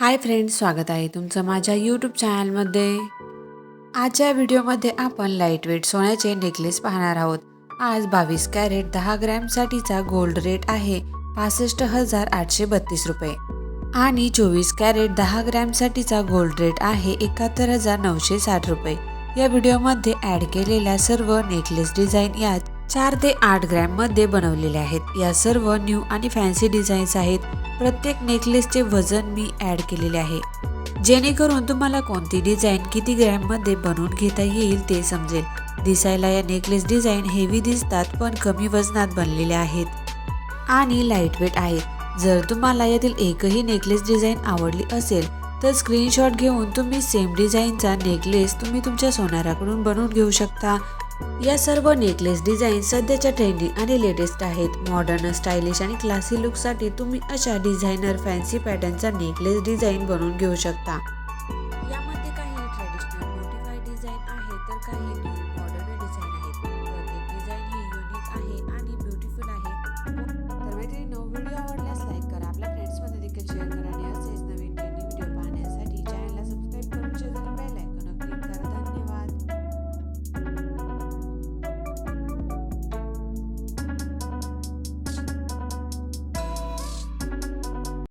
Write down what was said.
Hi friends स्वागत आहे तुमचं माझ्या यूट्यूब चॅनलमध्ये आजच्या व्हिडिओमध्ये आपण लाइट वेट सोन्याचे नेकलेस पाहणार आहोत. आज बावीस कॅरेट दहा ग्रॅमसाठीचा गोल्ड रेट आहे पासष्ट हजार आठशे बत्तीस रुपये. आणि चोवीस कॅरेट दहा ग्रॅमसाठीचा गोल्ड रेट आहे एकाहत्तर हजार नऊशे साठ रुपये. या व्हिडिओमध्ये ॲड केलेल्या सर्व नेकलेस डिझाईन या चार ते आठ ग्रॅममध्ये बनवलेले आहेत. या सर्व न्यू आणि फॅन्सी डिझाईन्स आहेत. प्रत्येक नेकलेसचे वजन मी ॲड केलेले आहे. जेणेकरून तुम्हाला कोणती डिझाईन किती ग्रॅममध्ये बनवून घेता येईल ते समजेल. दिसायला या नेकलेस डिझाईन हेवी दिसतात पण कमी वजनात बनलेले आहेत. आणि लाईटवेट आहेत. जर तुम्हाला यातील एकही नेकलेस डिझाईन आवडली असेल तर स्क्रीनशॉट घेऊन तुम्ही सेम डिझाईनचा नेकलेस तुम्ही तुमच्या सोनाराकडून बनवून घेऊ शकता. या सर्व नेकलेस डिझाईन सध्याच्या ट्रेंडिंग आणि लेटेस्ट आहेत. मॉडर्न स्टाईलिश आणि क्लासी लुकसाठी तुम्ही अशा डिझायनर फॅन्सी पॅटर्नचा नेकलेस डिझाईन बनवून घेऊ शकता. यामध्ये काही ट्रेडिशनल डिझाईन आहे तर काही